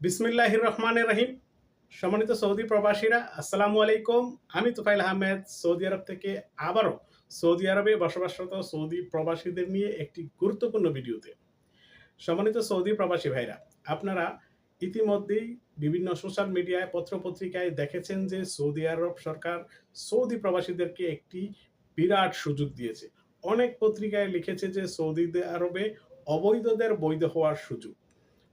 বিসমিল্লাহ রহমান রহিম। সম্মানিত সৌদি প্রবাসীরা, আসসালামু আলাইকুম। আমি তুফাইল আহমেদ, সৌদি আরব থেকে আবারও সৌদি আরবে বসবাসরত সৌদি প্রবাসীদের নিয়ে একটি গুরুত্বপূর্ণ ভিডিওতে। সম্মানিত সৌদি প্রবাসী ভাইরা, আপনারা ইতিমধ্যেই বিভিন্ন সোশ্যাল মিডিয়ায়, পত্রপত্রিকায় দেখেছেন যে সৌদি আরব সরকার সৌদি প্রবাসীদেরকে একটি বিরাট সুযোগ দিয়েছে। অনেক পত্রিকায় লিখেছে যে সৌদি আরবে অবৈধদের বৈধ হওয়ার সুযোগ।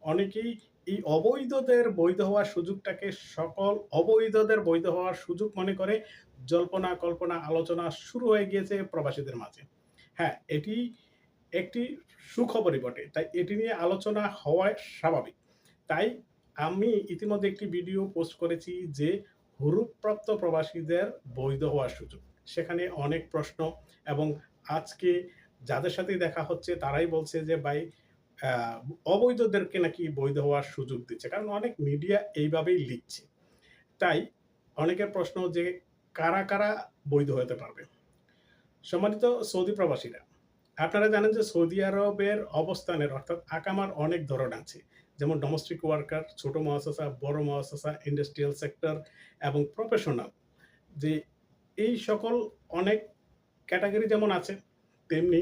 অনেকেই এই অবৈধদের বৈধ হওয়ার সুযোগটাকে সকল অবৈধদের বৈধ হওয়ার সুযোগ মনে করে জল্পনা, কল্পনা, আলোচনা শুরু হয়ে গিয়েছে প্রবাসীদের মাঝে। হ্যাঁ এটি একটি সুখবরই বটে, তাই এটি নিয়ে আলোচনা হওয়ায় স্বাভাবিক। তাই আমি ইতিমধ্যে একটি ভিডিও পোস্ট করেছি যে হুরুপ্রাপ্ত প্রবাসীদের বৈধ হওয়ার সুযোগ। সেখানে অনেক প্রশ্ন এবং আজকে যাদের সাথেই দেখা হচ্ছে তারাই বলছে যে, ভাই অবৈধদেরকে নাকি বৈধ হওয়ার সুযোগ দিচ্ছে। কারণ অনেক মিডিয়া এইভাবেই লিখছে। তাই অনেকের প্রশ্ন যে কারা কারা বৈধ হতে পারবে? সম্মানিত সৌদি প্রবাসীরা, আপনারা জানেন যে সৌদি আরবের অবস্থানের অর্থাৎ আকামার অনেক ধরন আছে। যেমন ডোমেস্টিক ওয়ার্কার ছোট মহাশাসা বড় মহাশাসা ইন্ডাস্ট্রিয়াল সেক্টর এবং প্রফেশনাল যে এই সকল অনেক ক্যাটাগরি যেমন আছে, তেমনি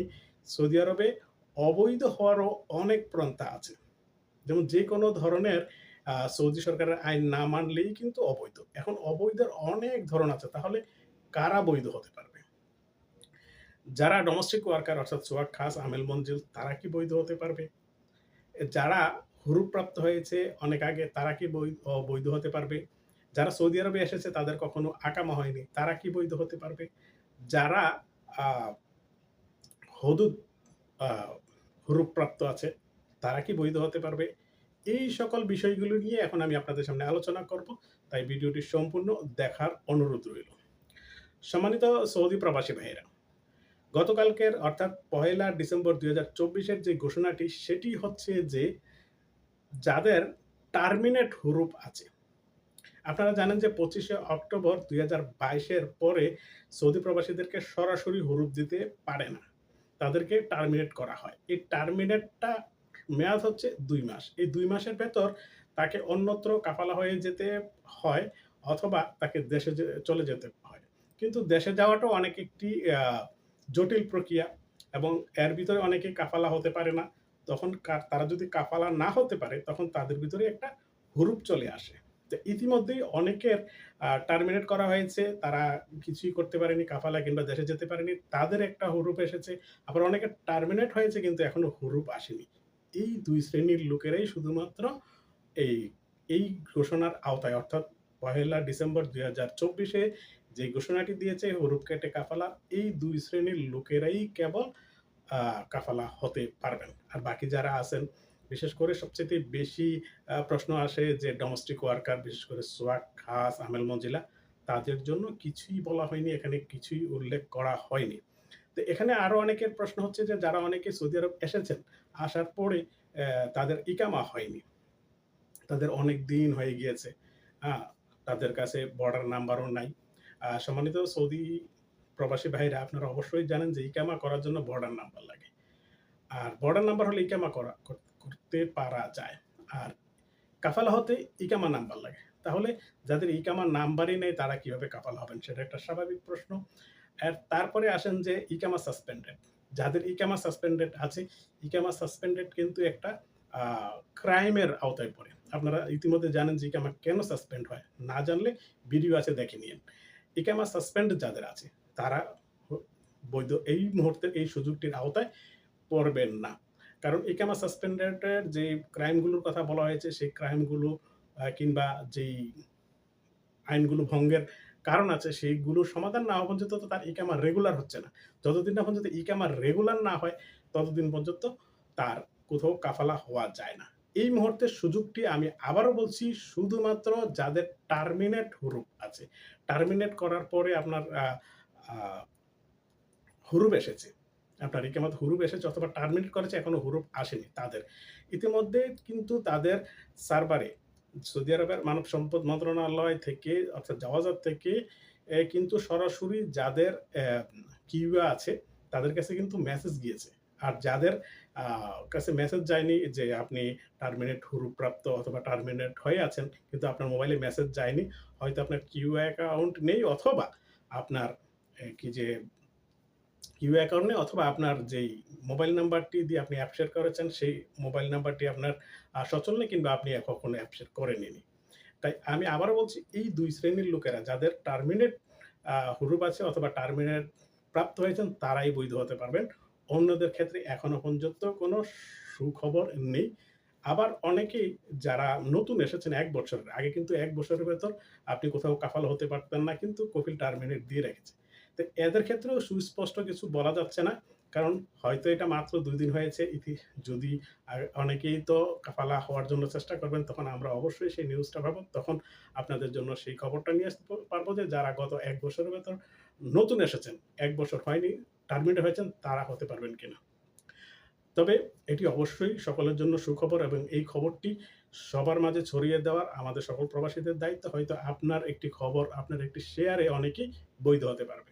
সৌদি আরবে অবৈধ হওয়ারও অনেক পন্থা আছে। যেমন যে কোনো ধরনের সৌদি সরকারের আইন না মানলেই কিন্তু অবৈধ। এখন অবৈধের অনেক ধরন আছে, তাহলে কারা বৈধ হতে পারবে? যারা ডোমেস্টিক ওয়ার্কার অর্থাৎ সোয়াক খাস, আমেল মঞ্জিল, তারা কি বৈধ হতে পারবে? যারা হুরুপ্রাপ্ত হয়েছে, অনেক আগে তারা কি বৈধ হতে পারবে? যারা সৌদি আরবে এসেছে, তাদের কখনো আকামা হয়নি, তারা কি বৈধ হতে পারবে? যারা হদুদ আহ, হুরুপ্রাপ্ত আছে তারা কি বৈধ হতে পারবে? এই সকল বিষয়গুলো নিয়ে এখন আমি আপনাদের সামনে আলোচনা করব তাই ভিডিওটি সম্পূর্ণ দেখার অনুরোধ রইল। সম্মানিত সৌদি প্রবাসী ভাইয়েরা গতকালকের অর্থাৎ পহেলা ডিসেম্বর দুই হাজার চব্বিশের যে ঘোষণাটি সেটি হচ্ছে যে যাদের টার্মিনেট হুরুপ আছে আপনারা জানেন যে পঁচিশে অক্টোবর দুই হাজার বাইশের পরে সৌদি প্রবাসীদেরকে সরাসরি হুরুপ দিতে পারে না। তাদেরকে টার্মিনেট করা হয়। এই টার্মিনেটটা মেয়াদ হচ্ছে দুই মাস। এই দুই মাসের ভেতর তাকে অন্যত্র কাফালা হয়ে যেতে হয় অথবা তাকে দেশে চলে যেতে হয়। কিন্তু দেশে যাওয়াটাও অনেক একটি জটিল প্রক্রিয়া এবং এর ভিতরে অনেকে কাফালা হতে পারে না। তখন তারা যদি কাফালা না হতে পারে, তখন তাদের ভিতরে একটা হুরুপ চলে আসে। ইতিমধ্যেই অনেকের টার্মিনেট করা হয়েছে। তারা কিছুই করতে পারেনি, কাফালা কিংবা দেশে যেতে পারেনি। তাদের একটা হুরুপ এসেছে। আবার অনেকের টার্মিনেট হয়েছে কিন্তু এখনও হুরুপ আসেনি। এই দুই শ্রেণির লোকেরাই শুধুমাত্র এই এই ঘোষণার আওতায়। অর্থাৎ পহেলা ডিসেম্বর দুই হাজার চব্বিশে যে ঘোষণাটি দিয়েছে, হুরুপ কেটে কাফালা, এই দুই শ্রেণির লোকেরাই কেবল কাফালা হতে পারবেন। আর বাকি যারা আছেন বিশেষ করে সবচেয়ে বেশি প্রশ্ন আসে যে ডোমেস্টিক ওয়ার্কার বিশেষ করে সোয়াক খাস আমেল মঞ্জিলা, তাদের জন্য কিছুই বলা হয়নি, এখানে কিছুই উল্লেখ করা হয়নি। তো এখানে আরও অনেকের প্রশ্ন হচ্ছে যে যারা অনেকে সৌদি আরব এসেছেন, আসার পরে তাদের ইকামা হয়নি। তাদের অনেক দিন হয়ে গিয়েছে হ্যাঁ তাদের কাছে বর্ডার নাম্বারও নাই। সম্মানিত সৌদি প্রবাসী ভাইরা, আপনারা অবশ্যই জানেন যে ইকামা করার জন্য বর্ডার নাম্বার লাগে। আর বর্ডার নাম্বার হলে ইকামা কর- করতে পারা যায়। আর কাফালা হতে ইকামা নাম্বার লাগে। তাহলে যাদের ইকামা নাম্বারই নেই, তারা কীভাবে কাফালা হবেন? সেটা একটা স্বাভাবিক প্রশ্ন। আর তারপরে আসেন যে ইকামা সাসপেন্ডেড। যাদের ইকামা সাসপেন্ডেড আছে, ইকামা সাসপেন্ডেড কিন্তু একটা ক্রাইমের আওতায় পড়ে। আপনারা ইতিমধ্যে জানেন যে ইকামা কেন সাসপেন্ড হয়। না জানলে ভিডিও আছে, দেখে নিন ইকামা সাসপেন্ড যাদের আছে, তারা বৈধ এই মুহূর্তে এই সুযোগটির আওতায় পড়বেন না। কারণ ইকামা সাসপেন্ডেডের যে ক্রাইমগুলোর কথা বলা হয়েছে, সেই ক্রাইমগুলো কিংবা যেই আইনগুলো ভঙ্গের কারণ আছে সেইগুলোর সমাধান না হওয়া পর্যন্ত তো তার ইকামা রেগুলার হচ্ছে না। যতদিন না পর্যন্ত ইকামা রেগুলার না হয়, ততদিন পর্যন্ত তার কোথাও কাফালা হওয়া যায় না। এই মুহূর্তে সুযোগটি আমি আবারও বলছি, শুধুমাত্র যাদের টার্মিনেট হুরুপ আছে। টার্মিনেট করার পরে আপনার হুরুপ এসেছে। আপনার ইকামাত হুরুপ এসেছে অথবা টার্মিনেট করেছে, এখনও হুরুপ আসেনি তাদের ইতিমধ্যে কিন্তু তাদের সার্ভারে সৌদি আরবের মানব সম্পদ মন্ত্রণালয় থেকে, অর্থাৎ জাওয়াজাত থেকে কিন্তু সরাসরি যাদের কিউয়া আছে, তাদের কাছে কিন্তু মেসেজ গিয়েছে আর যাদের কাছে মেসেজ যায়নি যে আপনি টার্মিনেট হুরুপ্রাপ্ত অথবা টার্মিনেট হয়ে আছেন। কিন্তু আপনার মোবাইলে মেসেজ যায়নি। হয়তো আপনার কিউ অ্যাকাউন্ট নেই অথবা আপনার কি যে কিউ অ্যাকাউন্ট অথবা আপনার যেই মোবাইল নাম্বারটি দিয়ে আপনি অ্যাপ শেয়ার করেছেন, সেই মোবাইল নাম্বারটি আপনার সচল নেই কিংবা আপনি কখনো অ্যাপ শেয়ার করেনইনি। তাই আমি আবারও বলছি এই ২ শ্রেণির লোকেরা যাদের টার্মিনেট হুরুপ আছে অথবা টার্মিনেট প্রাপ্ত হয়েছেন তারাই বৈধ হতে পারবেন। অন্যদের ক্ষেত্রে এখনও পর্যন্ত কোনো সুখবর নেই। আবার অনেকেই যারা নতুন এসেছেন এক বছরের, আগে কিন্তু এক বছরের ভেতর আপনি কোথাও কাফাল হতে পারতেন না কিন্তু কফিল টার্মিনেট দিয়ে রেখেছে। তো এদের ক্ষেত্রেও সুস্পষ্ট কিছু বলা যাচ্ছে না। কারণ হয়তো এটা মাত্র দুই দিন হয়েছে। ইতি যদি অনেকেই তো কাফালা হওয়ার জন্য চেষ্টা করবেন তখন আমরা অবশ্যই সেই নিউজটা পাবো। তখন আপনাদের জন্য সেই খবরটা নিয়ে আসতে পারব যে যারা গত এক বছরের ভেতর নতুন এসেছেন, এক বছর হয়নি, টার্মিনেট হয়েছেন তারা হতে পারবেন কিনা। তবে এটি অবশ্যই সকলের জন্য সুখবর এবং এই খবরটি সবার মাঝে ছড়িয়ে দেওয়ার আমাদের সকল প্রবাসীদের দায়িত্ব। হয়তো আপনার একটি খবর, আপনার একটি শেয়ারে অনেকেই বৈধ হতে পারবে।